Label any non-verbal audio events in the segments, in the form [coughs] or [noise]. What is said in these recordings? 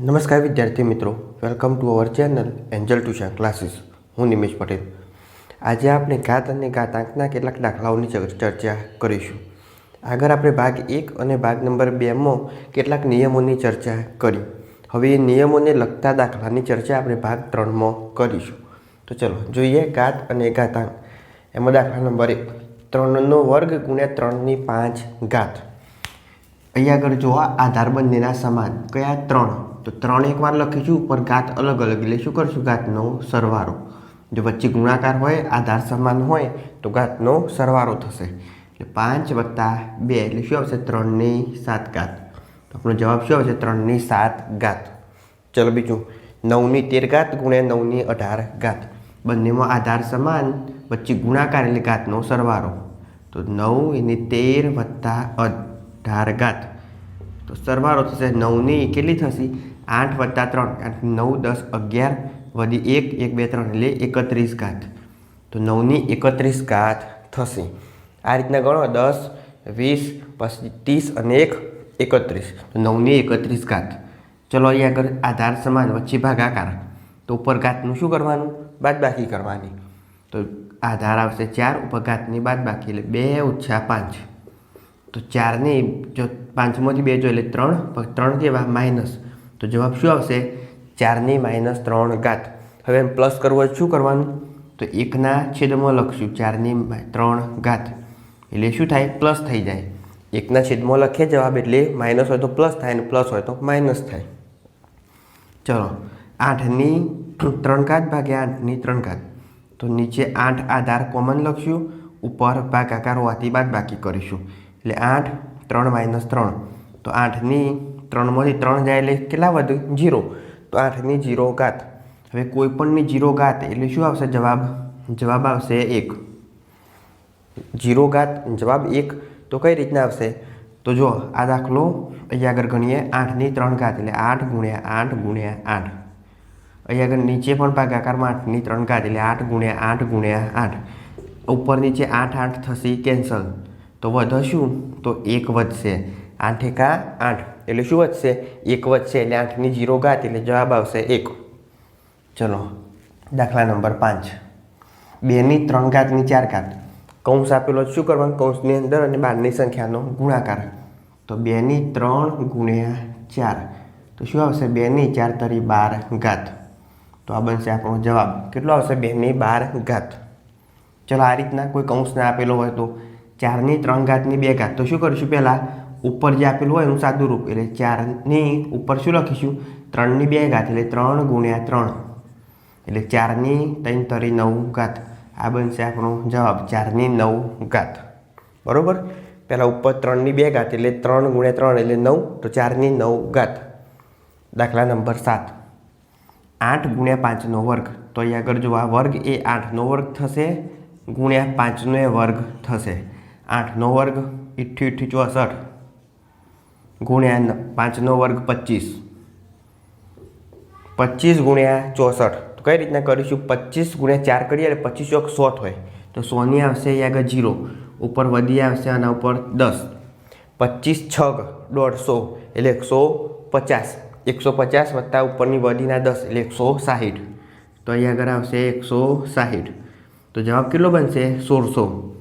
નમસ્કાર વિદ્યાર્થી મિત્રો. Welcome to our channel Angel tuition classes હું નિમેશ પટેલ. આજે આપણે ઘાત અને ઘાતાંકના કેટલાક દાખલાઓની ચર- ચર્ચા કરીશું. આગળ આપણે ભાગ એક અને ભાગ નંબર બેમાં કેટલાક નિયમોની ચર્ચા કરી. હવે એ નિયમોને લગતા દાખલાની ચર્ચા આપણે ભાગ ત્રણમાં કરીશું. તો ચલો, જોઈએ ઘાત અને ઘાતાંક. એમાં દાખલા નંબર એક. ત્રણનો વર્ગ ગુણ્યા ત્રણની પાંચ ઘાત. અહીંયા આગળ જોવા આધાર બંનેના સમાન. કયા? ત્રણ. તો ત્રણ એકવાર લખીશું પર ઘાત અલગ અલગ એટલે શું કરશું ઘાતનો સરવાળો જો વચ્ચે ગુણાકાર હોય, આધાર સમાન હોય, તો ઘાતનો સરવાળો થશે. એટલે પાંચ વત્તા બે, એટલે શું આવશે? ત્રણની સાત ઘાત. તો આપણો જવાબ શું આવશે? ત્રણની સાત ઘાત. ચલો બીજું. નવની તેર ઘાત ગુણ્યા નવની અઢાર ઘાત. બંનેમાં આધાર સમાન, વચ્ચે ગુણાકાર એટલે ઘાતનો સરવાળો તો નવ એની તેર વત્તા અઢાર ઘાત. તો સરવાળો થશે નવની કેટલી થશે? આઠ વત્તા ત્રણ નવ, દસ, અગિયાર, વધી એક એક, બે, ત્રણ, એટલે એકત્રીસ ઘાત. તો નવની એકત્રીસ ઘાત થશે. આ રીતના ગણો, દસ, વીસ પછી ત્રીસ અને એક, એકત્રીસ. તો નવની એકત્રીસ ઘાત. ચલો અહીંયા આગળ આધાર સમાન, વચ્ચે ભાગાકાર. તો ઉપર ઘાતનું શું કરવાનું? બાદબાકી કરવાની. તો આધાર આવશે ચાર, ઉપર ઘાતની બાદબાકી, એટલે બે ઓછા પાંચ. તો ચારની જો પાંચમાંથી બે જો એટલે ત્રણ ત્રણ કેવા માઇનસ. તો જવાબ શું આવશે? ચારની માઇનસ ત્રણ ઘાત. હવે પ્લસ કરવું શું કરવાનું? તો એકના છેદમાં લખશું. ચારની ત્રણ ઘાત. એટલે શું થાય? પ્લસ થઈ જાય. એકના છેદમાં લખીએ જવાબ એટલે માઇનસ હોય તો પ્લસ થાય અને પ્લસ હોય તો માઇનસ થાય. ચલો આઠની ત્રણ ઘાત ભાગ્યા આઠની ત્રણ ઘાત. તો નીચે આઠ આધાર કોમન લખશું. ઉપર ભાગાકાર હોવાથી બાદ બાકી કરીશું. એટલે આઠ, ત્રણ માઇનસ ત્રણ. તો આઠની ત્રણમાંથી ત્રણ જાય એટલે કેટલા વધુ? જીરો તો આઠની જીરો ઘાત. હવે કોઈપણની જીરો ઘાત એટલે શું આવશે? જવાબ? જવાબ આવશે એક. જીરો ઘાત, જવાબ એક. તો કઈ રીતના આવશે? તો જો આ દાખલો અહીંયા આગળ ગણીએ. આઠની ત્રણ ઘાત એટલે આઠ ગુણ્યા આઠ ગુણ્યા આઠ. અહીંયા આગળ નીચે પણ ભાગાકારમાં આઠની ત્રણ ઘાત એટલે આઠ ગુણ્યા આઠ ગુણ્યા આઠ. ઉપર નીચે આઠ આઠ થશે કેન્સલ તો વધશું તો એક વધશે. આઠ એકા આઠ. એટલે શું વધશે? એક વધશે એટલે આઠની જીરો ઘાત એટલે જવાબ આવશે એક. ચલો, દાખલા નંબર પાંચ. બેની ત્રણ ઘાતની ચાર ઘાત. કૌંસ આપેલો શું કરવાનું? કૌંસની અંદર અને બારની સંખ્યાનો ગુણાકાર. તો બેની ત્રણ ગુણ્યા ચાર. તો શું આવશે? બેની ચાર તરી બાર ઘાત. તો આ બનશે આપણો જવાબ. કેટલો આવશે? બેની બાર ઘાત. ચલો, આ રીતના કોઈ કૌંસને આપેલો હોય તો ચારની ત્રણ ઘાતની બે ઘાત. તો શું કરીશું પહેલાં? ઉપર જે આપેલું હોય એનું સાદું રૂપ, એટલે ચારની ઉપર શું લખીશું? ત્રણની બે ઘાત, એટલે ત્રણ ગુણ્યા ત્રણ. એટલે ચારની ત્રણ તરી નવ ઘાત. આ બનશે આપણો જવાબ, ચારની નવ ઘાત. બરાબર? પહેલાં ઉપર ત્રણની બે ઘાત, એટલે ત્રણ ગુણ્યા ત્રણ, એટલે નવ, તો ચારની નવ ઘાત. દાખલા નંબર સાત. આઠ ગુણ્યા પાંચનો વર્ગ. તો અહીંયા આગળ જો આ વર્ગ એ આઠનો વર્ગ થશે, ગુણ્યા પાંચનો એ વર્ગ થશે. આઠનો વર્ગ, ઇઠ્ઠી ઇઠ્ઠી ચોસઠ. ગુણ્યા પાંચનો વર્ગ, પચીસ. પચીસ ગુણ્યા ચોસઠ. તો કઈ રીતના કરીશું? પચીસ ગુણ્યા ચાર કરીએ એટલે પચીસ ચોક સો થાય તો સોની આવશે અહીંયા આગળ જીરો, ઉપર વધી આવશે આના ઉપર દસ. પચીસ છગ, દોઢસો, એટલે એકસો પચાસ. એકસો પચાસ વત્તા ઉપરની વધીના દસ, એટલે એકસો સાહીઠ. તો અહીંયા આગળ આવશે એકસો સાહીઠ. તો જવાબ કેટલો બનશે? સોળસો.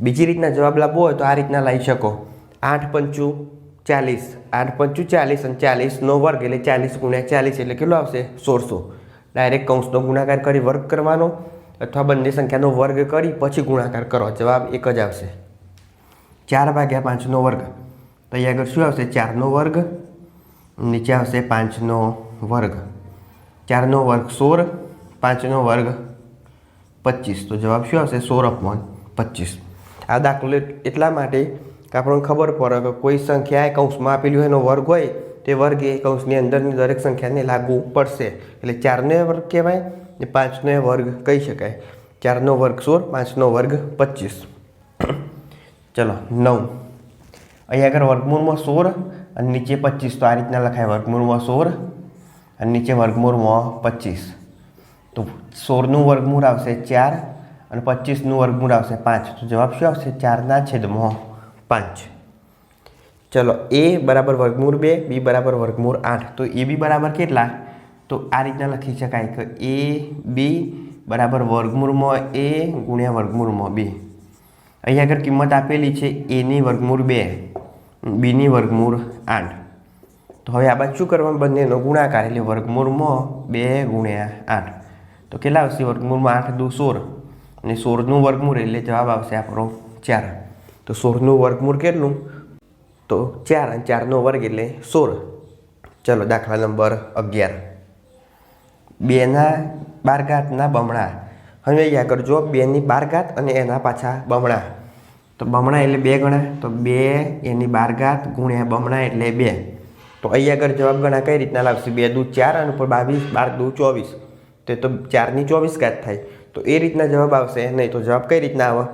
બીજી રીતના જવાબ લાવવો હોય તો આ રીતના લાવી શકો. આઠ પંચું ચાલીસ. આઠ પંચું ચાલીસ અને ચાલીસનો વર્ગ એટલે ચાલીસ ગુણ્યા ચાલીસ એટલે કેટલો આવશે? સોળસો. ડાયરેક્ટ કૌંસનો ગુણાકાર કરી વર્ગ કરવાનો અથવા બંને સંખ્યાનો વર્ગ કરી પછી ગુણાકાર કરો. જવાબ એક જ આવશે. ચાર ભાગ્યા પાંચનો વર્ગ. તો અહીંયા આગળ શું આવશે? ચારનો વર્ગ. નીચે આવશે પાંચનો વર્ગ. ચારનો વર્ગ સોળ, પાંચનો વર્ગ પચીસ. તો જવાબ શું આવશે? સોળ અપોન પચીસ. આ દાખલો એટલા માટે કે આપણને ખબર પડે કે કોઈ સંખ્યા કૌંસમાં આપેલી હોય એનો વર્ગ હોય, તે વર્ગ એ કૌંસની અંદરની દરેક સંખ્યાને લાગુ પડશે. એટલે ચારનો વર્ગ કહેવાય ને પાંચનો વર્ગ કહી શકાય. ચારનો વર્ગ સોળ, પાંચનો વર્ગ પચીસ. ચલો, નવ. અહીંયા આગળ વર્ગમૂળમાં સોળ અને નીચે પચીસ. તો આ રીતના લખાય વર્ગમૂળમાં સોળ અને નીચે વર્ગમૂળમાં પચીસ. તો સોળનું વર્ગમૂળ આવશે ચાર અને પચીસનું વર્ગમૂળ આવશે પાંચ. તો જવાબ શું આવશે? ચારના છેદમાં પાંચ. ચલો, એ બરાબર વર્ગમૂળ બે, બી બરાબર વર્ગમૂળ આઠ. તો એ બી બરાબર કેટલા? તો આ રીતના લખી શકાય કે એ બી બરાબર વર્ગમૂળમાં એ ગુણ્યા વર્ગમૂળમાં બી. અહીંયા આગળ કિંમત આપેલી છે એની વર્ગમૂળ બે, બીની વર્ગમૂળ આઠ. તો હવે આ બાજુ શું કરવાનું? બંનેનો ગુણાકાર એટલે વર્ગમૂળમાં બે ગુણ્યા આઠ. તો કેટલા આવશે? વર્ગમૂળમાં આઠ, દુ, સોળ. અને સોળનું વર્ગમૂળ એટલે જવાબ આવશે આપણો ચાર. તો સોળનું વર્ગમૂળ કેટલું? તો ચાર અને ચારનો વર્ગ એટલે સોળ. ચલો, દાખલા નંબર અગિયાર. બેના બારઘાતના બમણા. હવે અહીંયા આગળ જો બેની બારઘાત અને એના પાછા બમણા. તો બમણા એટલે બે ગણા, તો બે એની બારઘાત ગુણ્યા બમણા એટલે બે. તો અહીંયા આગળ જવાબ ગણા કઈ રીતના લાવશે બે દૂ ચાર અને ઉપર બાવીસ, બાર દૂ ચોવીસ. તો એ તો ચારની ચોવીસ ઘાત થાય. તો એ રીતના જવાબ આવશે. નહીં તો જવાબ કઈ રીતના આવે?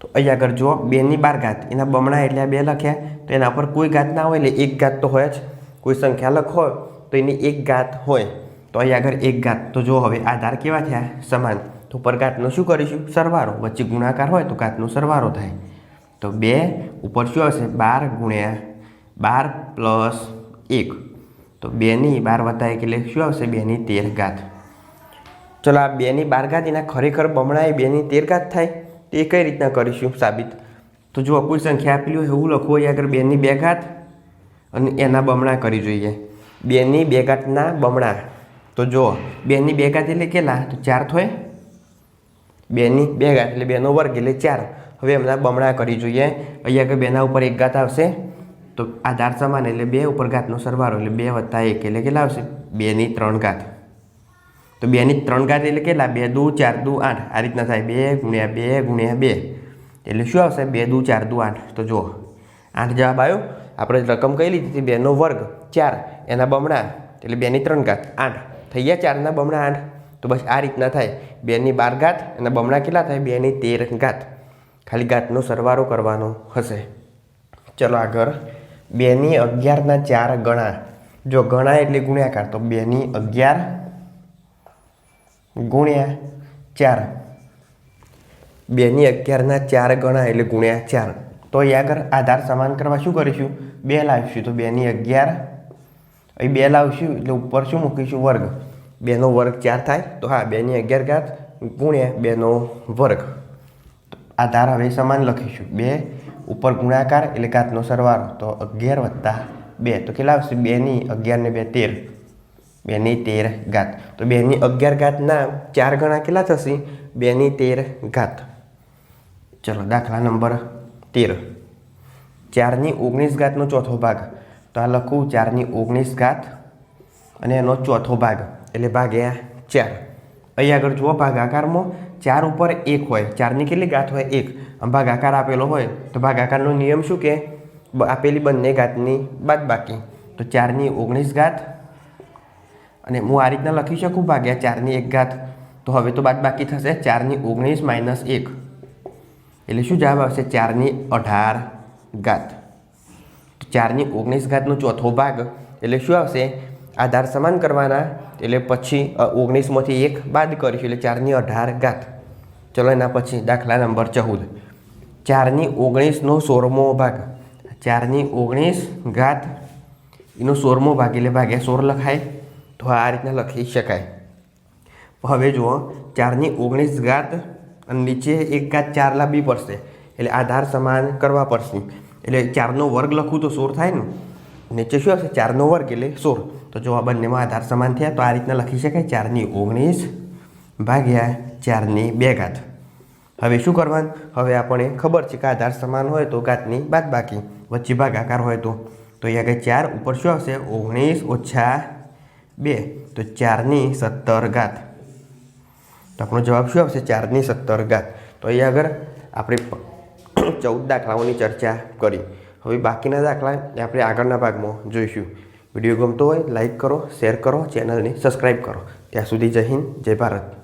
તો અહીંયા આગળ જો બેની બાર ઘાત. એના બમણા એટલે આ બે લખ્યા. તો એના પર કોઈ ઘાત ના હોય એટલે એક ઘાત તો હોય જ. કોઈ સંખ્યા લખો તો એની એક ઘાત હોય. તો અહીંયા આગળ એક ઘાત. તો જો હવે આધાર કેવા થયા? સમાન. તો ઉપર ઘાતનો શું કરીશું? સરવારો વચ્ચે ગુણાકાર હોય તો ઘાતનો સરવારો થાય. તો બે, ઉપર શું આવશે? બાર ગુણ્યા બાર પ્લસ એક. તો બેની બાર વત્તા એક એટલે શું આવશે? બેની તેર ઘાત. ચલો આ બેની બાર ઘાત એના ખરેખર બમણા એ બેની તેર ઘાત થાય, તો એ કઈ રીતના કરીશું સાબિત? તો જો કોઈ સંખ્યા આપેલી હોય એવું લખવું હોય આગળ બેની બે ઘાત અને એના બમણા કરી જોઈએ. બેની બે ઘાતના બમણા. તો જો બેની બે ઘાત એટલે કેટલા? તો ચાર થોય. બેની બે ઘાત એટલે બેનો વર્ગ એટલે ચાર. હવે એમના બમણા કરી જોઈએ. અહીંયા આગળ બેના ઉપર એક ઘાત આવશે. તો આધાર સમાન એટલે બે, ઉપર ઘાતનો સરવાળો એટલે બે વત્તા એક એટલે કેટલા આવશે? બેની ત્રણ ઘાત તો બેની ત્રણ ઘાત એટલે કેટલા? બે દુ, ચાર દુ, આઠ. આ રીતના થાય. બે ગુણ્યા બે ગુણ્યા બે. એટલે શું આવશે? બે દુ, ચાર દુ, આઠ. તો જુઓ. આઠ જવાબ આવ્યો. આપણે રકમ કઈ લીધી હતી? બેનો વર્ગ. ચાર. એના બમણા. એટલે બેની ત્રણ ઘાત આઠ. થઈ ગયા ચારના બમણા આઠ. તો બસ આ રીતના થાય. બેની બાર ઘાત એના બમણા કેટલા થાય? બેની તેર ઘાત ખાલી ઘાતનો સરવારો કરવાનો હશે. ચલો આગળ. બેની અગિયારના ચાર ગણા. જો ગણા એટલે ગુણ્યાકાર. તો બેની અગિયાર ગુણ્યા ચાર. બેની અગિયારના ચાર ગણા એટલે ગુણ્યા ચાર. તો અહીંયા આગળ આધાર સમાન કરવા શું કરીશું? બે લાવીશું. તો બેની અગિયાર. અહીં બે લાવીશું એટલે ઉપર શું મૂકીશું? વર્ગ. બેનો વર્ગ ચાર થાય. તો હા, બેની અગિયાર ઘાત ગુણ્યા બેનો વર્ગ. આધાર હવે સમાન લખીશું. બે ઉપર ગુણાકાર એટલે ઘાતનો સરવાળો. તો અગિયાર વત્તા બે. તો કેટલા આવશે? બેની અગિયારને બે તેર. બેની તેર ઘાત. તો બેની અગિયાર ઘાતના ચાર ગણા કેટલા થશે? બેની તેર ઘાત. ચલો, દાખલા નંબર તેર. ચારની ઓગણીસ ઘાતનો ચોથો ભાગ. તો આ લખું, ચારની ઓગણીસ ઘાત અને એનો ચોથો ભાગ. એટલે ભાગ્યા ચાર. અહીં આગળ જુઓ ભાગાકારમાં ચાર ઉપર એક હોય. ચારની કેટલી ઘાત હોય? એક. ભાગાકાર આપેલો હોય, તો ભાગાકારનો નિયમ શું કે? આપેલી બંને ઘાતની બાદ બાકી તો ચારની ઓગણીસ ઘાત અને હું આ રીતના લખી શકું? ભાગ્યા ચારની એક ઘાત. તો હવે તો બાદ બાકી થશે. ચારની ઓગણીસ માઇનસ એક. એટલે શું જવાબ આવશે? ચારની અઢાર ઘાત. તો ચારની ઓગણીસ ઘાતનો ચોથો ભાગ. એટલે શું આવશે? આધાર સમાન કરવાના. એટલે પછી ઓગણીસમાંથી એક બાદ કરીશું. એટલે ચારની અઢાર ઘાત. ચલો એના પછી દાખલા નંબર ચૌદ. ચારની ઓગણીસનો સોળમો ભાગ. ચારની ઓગણીસ ઘાત. એનો સોળમો ભાગ એટલે ભાગ્યા સોળ લખાય. તો આ રીતના લખી શકાય. હવે જુઓ, ચારની ઓગણીસ ઘાત અને નીચે એક ઘાત ચાર લાવવી પડશે. એટલે આધાર સમાન કરવા પડશે. એટલે ચારનો વર્ગ લખું તો સોળ થાય ને? નીચે શું આવશે? ચારનો વર્ગ એટલે સોળ. તો જો આ બંનેમાં આધાર સમાન થયા, તો આ રીતના લખી શકાય. ચારની ઓગણીસ ભાગ્યા ચારની બે ઘાત. હવે શું કરવાનું? હવે આપણે ખબર છે કે આધાર સમાન હોય તો ઘાતની બાદ બાકી વચ્ચે ભાગાકાર હોય તો. તો અહીંયા ચાર, ઉપર શું આવશે? ઓગણીસ ઓછા બે, તો ચારની સત્તર ઘાત. તો આપણો જવાબ શું આવશે? ચારની સત્તર ઘાત. તો અહીંયા આગળ આપણે [coughs] ચૌદ દાખલાઓની ચર્ચા કરી. હવે બાકીના દાખલા આપણે આગળના ભાગમાં જોઈશું. વીડિયો ગમતો હોય, લાઈક કરો, શેર કરો, ચેનલને સબસ્ક્રાઈબ કરો. ત્યાં સુધી જય હિન્દ, જય ભારત.